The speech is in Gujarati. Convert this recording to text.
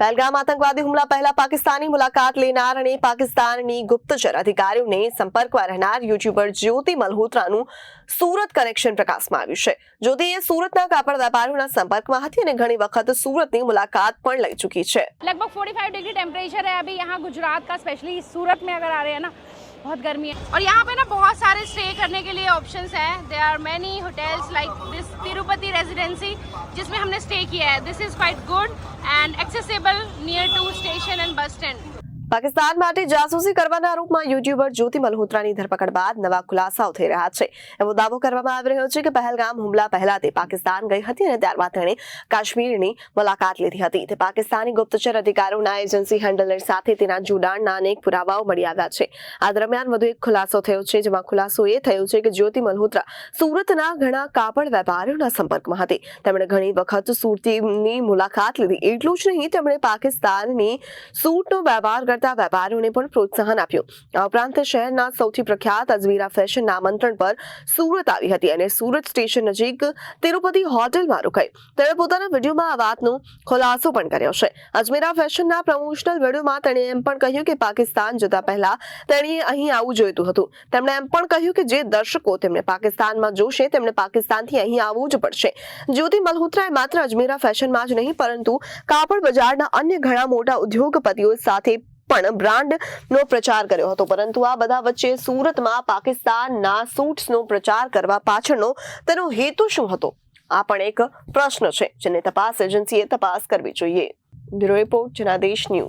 પહેલગામ આતંકવાદી હુમલા પહેલા પાકિસ્તાની મુલાકાત લેનાર અને પાકિસ્તાનની ગુપ્તચર અધિકારીઓને સંપર્કમાં રહેનાર યુટ્યુબર જ્યોતિ મલ્હોત્રાનું સુરત કનેક્શન પ્રકાશમાં આવ્યું છે જ્યોતિએ સુરતના કાપડ વેપારીઓના સંપર્કમાં હતી અને ઘણી વખત સુરતની મુલાકાત પણ લઈ ચૂકી છે लगभग 45 डिग्री टेम्परेचर है अभी यहाँ गुजरात का स्पेशली सूरत में अगर आ रहे हैं ना बहुत गर्मी है और यहाँ पे ना बहुत सारे स्टे करने के लिए ऑप्शंस हैं there are many hotels like this Tirupati residency जिसमें हमने स्टे किया है this is quite good and accessible near to station and bus stand. Pakistan માટે જાસૂસી કરવાના આરોપમાં યુટ્યુબર જ્યોતિ મલ્હોત્રાની ધરપકડ બાદ નવા ખુલાસાઓ થઈ રહ્યા છે. એવો દાવો કરવામાં આવી રહ્યો છે કે પહેલગામ હુમલા પહેલા તે પાકિસ્તાન ગઈ હતી અને ત્યારબાદ તેણે કાશ્મીરની મુલાકાત લીધી હતી. તે પાકિસ્તાની ગુપ્તચર અધિકારીઓના એજન્સી હેન્ડલર સાથે તેના જોડાણના અનેક પુરાવાઓ મળી આવ્યા છે. આ દરમિયાન વધુ એક ખુલાસો થયો છે, જેમાં ખુલાસો એ થયો છે કે જ્યોતિ મલ્હોત્રા સુરતના ઘણા કાપડ વેપારીઓના સંપર્કમાં હતી. તેમણે ઘણી વખત સુરતીની મુલાકાત લીધી. એટલું જ નહીં, તેમણે પાકિસ્તાનની સૂટનો વેપાર કરતા વેપારીઓને પણ પ્રોત્સાહન આપ્યું. આ ઉપરાંત શહેરના સૌથી પ્રખ્યાત અજમીરા ફેશનના આમંત્રણ પર સુરત આવી હતી અને સુરત સ્ટેશન નજીક તિરુપતિ હોટેલમાં રોકાઈ. તેણે પોતાના વિડીયોમાં આ વાતનો ખુલાસો પણ કર્યો છે. અજમેરા ફેશનના પ્રમોશનલ વિડીયોમાં તેણે એમ પણ કહ્યું કે પાકિસ્તાન જતા પહેલા તેણે અહીં આવવું જોઈતું હતું. તેમણે એમ પણ કહ્યું કે જે દર્શકો તેમને પાકિસ્તાનમાં જોશે તેમણે પાકિસ્તાનથી અહીં આવવું જ પડશે. જ્યોતિ મલ્હોત્રાએ માત્ર અજમેરા ફેશનમાં જ નહીં, પરંતુ કાપડ બજારના અન્ય ઘણા મોટા ઉદ્યોગપતિઓ સાથે પણ બ્રાન્ડનો પ્રચાર કર્યો હતો. પરંતુ આ બધા વચ્ચે સુરતમાં પાકિસ્તાનના સૂટ્સનો પ્રચાર કરવા પાછળનો તેનો હેતુ શું હતો? આ પણ એક પ્રશ્ન છે, જેને તપાસ એજન્સીએ તપાસ કરવી જોઈએ. Bureau report, Janadesh news.